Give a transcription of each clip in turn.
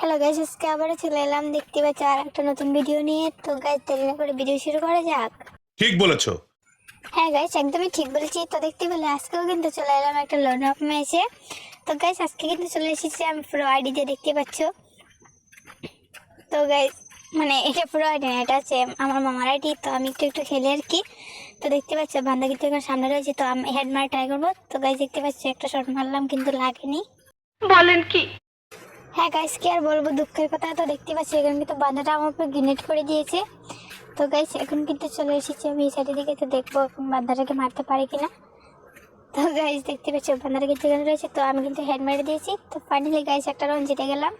Hello guys আজকে আবারও চলে এলাম। দেখতে পাচ্ছি আর একটা নতুন ভিডিও নিয়ে। তো গাইস দেরি না করে ভিডিও শুরু করা যাক। ঠিক বলেছ। হ্যাঁ গাইস একদমই ঠিক বলেছি। তো দেখতে পেলে আজকেও কিন্তু চলে এলাম একটা লোন অফ ম্যাচে তো গাইস আজকে কিন্তু চলে এসেছি আমি পুরো আইডি দিয়ে দেখতে পাচ্ছ। তো গাইস মানে এটা পুরো আইডি না এটা হচ্ছে আমার মামার আইডি তো আমি একটু একটু খেলে আর কি। তো দেখতে পাচ্ছ বান্ধা কিন্তু এখন সামনে রয়েছে। তো আমি হেড মারা ট্রাই করব। তো গাইস দেখতে পাচ্ছি একটা শট মারলাম কিন্তু লাগেনি। বলেন কি? হ্যাঁ গাইস কি আর বলব দুঃখের কথা তো দেখতে পাচ্ছি। এখন কিন্তু বান্ধাটা আমার উপর গ্রেনেড করে দিয়েছে। তো গাইস এখন কিন্তু চলে এসেছি আমি এই সাইডের দিকে। তো দেখব এখন বান্ধাটাকে মারতে পারি কিনা। তো গাইস দেখতে পাচ্ছি বান্ধাটা কিন্তু এখানে রয়েছে। তো আমি কিন্তু হেড মেরে দিয়েছি। তো ফাইনালি গাইস একটা রাউন্ড জিতে গেলাম।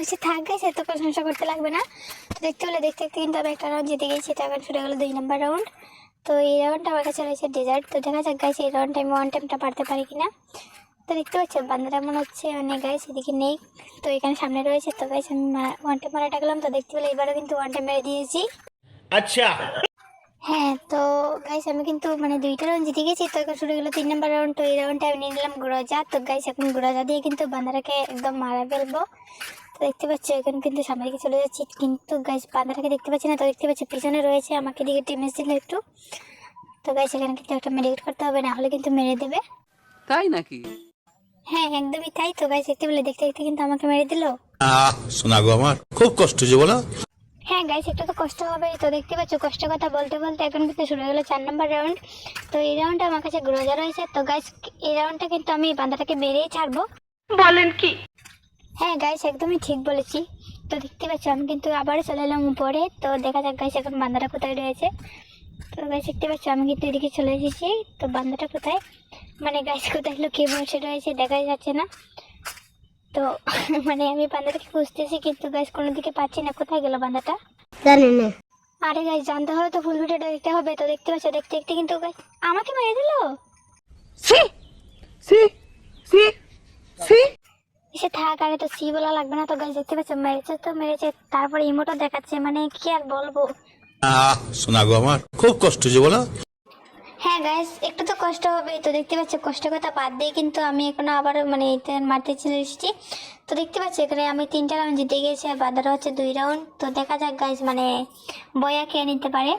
আচ্ছা থাক গাইস এত প্রশংসা করতে লাগবে না। তো দেখতে হলে দেখতে দেখতে কিন্তু আমি একটা রাউন্ড জিতে গেছি। তো এখন শুরু গেলো দুই নম্বর রাউন্ড তো এই রাউন্ডটা আমার কাছে রয়েছে ডেজার্ট। তো দেখা যাক গাইস এই রাউন্ডটা আমি ওয়ান টাইমটা পারতে পারি কিনা। তো দেখতে পাচ্ছ বান্দারা মনে হচ্ছে অনেক গাইস এদিকে নেই। তো এখানে সামনে রয়েছে তো গাইস আমি ওয়ান টাইম মারা টাকলাম তো দেখতে পেলে এবারও কিন্তু ওয়ান টাইম মেরে দিয়েছি আচ্ছা। হ্যাঁ তো গাইস আমি কিন্তু মানে দুইটা রাউন্ড জিতে গেছি। তো এখন শুরু হলো তিন নম্বর রাউন্ড তো এই রাউন্ডটা আমি নিয়ে নিলাম গুড়াজা তো গাইস এখন গুড়াজা দিয়ে কিন্তু বান্দারাকে একদম মারা ফেলব। তো দেখতে পাচ্ছ এখন কিন্তু সামনে দিকে চলে যাচ্ছি। কিন্তু গাছ বান্দারাকে দেখতে পাচ্ছি না তো দেখতে পাচ্ছি পিছনে রয়েছে আমাকে দিকে টিমেস দিল একটু। তো গাইস এখানে কিন্তু একটা মেডিকেট করতে হবে না হলে কিন্তু মেরে দেবে। তাই নাকি? হ্যাঁ একদমই তাই তো গাইস দেখতে পেলে দেখতে দেখতে কিন্তু আমাকে মেরে দিলো। আহ শোনা গো আমার খুব কষ্ট যে বলো। হ্যাঁ গাইস একটু তো কষ্ট হবে তো দেখতে পাচ্ছ কষ্টের কথা বলতে বলতে এখন কিন্তু শুরু হয়ে গেলো চার নম্বর রাউন্ড তো এই রাউন্ডটা আমার কাছে গ্রোজা রয়েছে তো গাইস এই রাউন্ডটা কিন্তু আমি বান্দাটাকে মেরেই ছাড়বো। বলেন কি? হ্যাঁ গাইস একদমই ঠিক বলেছি। তো দেখতে পাচ্ছ আমি কিন্তু আবারও চলে এলাম উপরে। তো দেখা যাক গাইস এখন বান্দাটা কোথায় রয়েছে। তো গাইস দেখতে পাচ্ছ আমি কিন্তু এদিকে চলে এসেছি। তো বান্দাটা কোথায়? মানে গাইস কোথায় লুকিয়ে বসে রয়েছে দেখাই যাচ্ছে না। তো মানে আমি বান্দাটাকে খুঁজতেছি কিন্তু গাইস কোনো দিকে পাচ্ছি না। কোথায় গেল বান্দাটা? জানি না। আরে গাইস জানতে হলে তো ফুল ভিডিওটা দেখতে হবে। তো দেখতে পাচ্ছ দেখতে দেখতে কিন্তু গাইস আমাকে মেরে দিল সি সি সি সি আরে তো সি বলা লাগবে না। তো গাইস দেখতে পাচ্ছ মেরেছে তো মেরেছে। তারপরে ইমোটা দেখাচ্ছে মানে কি আর বলব? আহ শোনা গো আমার খুব কষ্ট যে বলো। হ্যাঁ গাইস একটু তো কষ্ট হবে। তো দেখতে পাচ্ছ কষ্ট কথা বাদ দিয়ে কিন্তু আমি এখনও আবার মানে মারতে চলে এসেছি। তো দেখতে পাচ্ছ এখানে আমি তিনটা রাউন্ড জিতে গেছি আর বাদারা হচ্ছে দুই রাউন্ড তো দেখা যাক গাইস মানে বয়া কে নিতে পারে।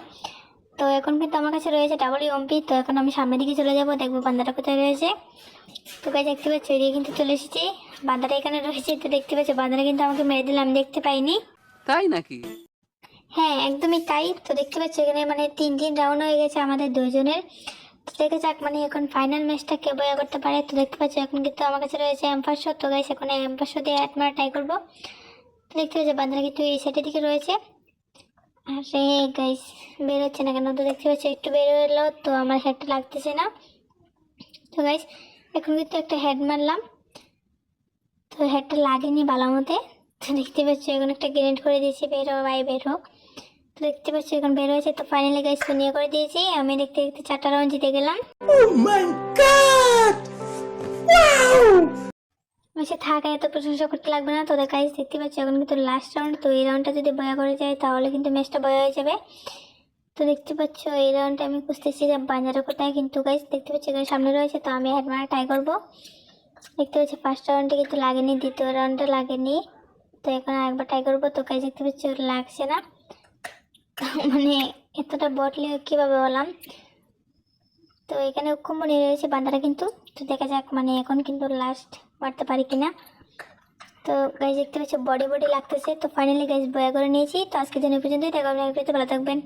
তো এখন কিন্তু আমার কাছে রয়েছে ডাবল ইউএমপি তো এখন আমি সামনের দিকে চলে যাব দেখব বান্দারা কোথায় রয়েছে। তো গাইস দেখতে পাচ্ছ এদিকে কিন্তু চলে এসেছি। বান্দারা এখানে রয়েছে তো দেখতে পাচ্ছ বান্দারা কিন্তু আমাকে মেরে দিলে আমি দেখতে পাইনি। তাই নাকি? হ্যাঁ একদমই তাই। তো দেখতে পাচ্ছ এখানে মানে তিন তিন রাউন্ড হয়ে গেছে আমাদের দুজনের। তো দেখে যাক মানে এখন ফাইনাল ম্যাচটা কে বয়া করতে পারে। তো দেখতে পাচ্ছ এখন কিন্তু আমার কাছে রয়েছে এম্পাসশো তো গাইস এখন এম্পাসশো দিয়ে অ্যাড মারা ট্রাই করব। তো দেখতে পাচ্ছ বান্দারা কিন্তু এই সাইডের দিকে রয়েছে। আর গাইস বেরোচ্ছে না কেন? তো দেখতে পাচ্ছ একটু বের হলো তো আমার হেডটা লাগতেছে না। তো গাইস এখন কিন্তু একটা হেড মারলাম। তো হেডটা লাগেনি বালামতে তো দেখতে পাচ্ছি এখন একটা গ্রেনেড করে দিয়েছি বের ভাই বের হোক। তো দেখতে পাচ্ছি এখন বের হয়েছে। তো ফাইনালি গাইস শুনিয়ে করে দিয়েছি। আমি দেখতে দেখতে চারটা রাউন্ড জিতে গেলাম। বলছে থাক এত প্রশংসা করতে লাগবে না। তোদের গাইস দেখতে পাচ্ছি এখন কিন্তু লাস্ট রাউন্ড তো এই রাউন্ডটা যদি বয়া করে যায় তাহলে কিন্তু ম্যাচটা বয়া হয়ে যাবে। তো দেখতে পাচ্ছ, এই রাউন্ডটা আমি খুঁজতেছি যে বাজারে কোথায়। কিন্তু গাইস দেখতে পাচ্ছি, এখানে সামনে রয়েছে, তো আমি মারা ট্রাই করব। দেখতে পাচ্ছি ফার্স্ট রাউন্ডে কিন্তু লাগেনি, দ্বিতীয় রাউন্ডে লাগেনি। তো এখন আরেকবার ট্রাই করব। তো গাইস দেখতে পাচ্ছি ওর লাগছে না। মানে এতটা বটলে কীভাবে বললাম তো এখানে কুম্বনি রয়েছে বান্দারা কিন্তু। তো দেখা যাক মানে এখন কিন্তু লাস্ট মারতে পারি কিনা। তো গাইজ দেখতে পাচ্ছি বডি বডি লাগতেছে। তো ফাইনালি গাইজ বয়া করে নিয়েছি। তো আজকে জন্য পর্যন্তই। দেখা ভালো থাকবেন।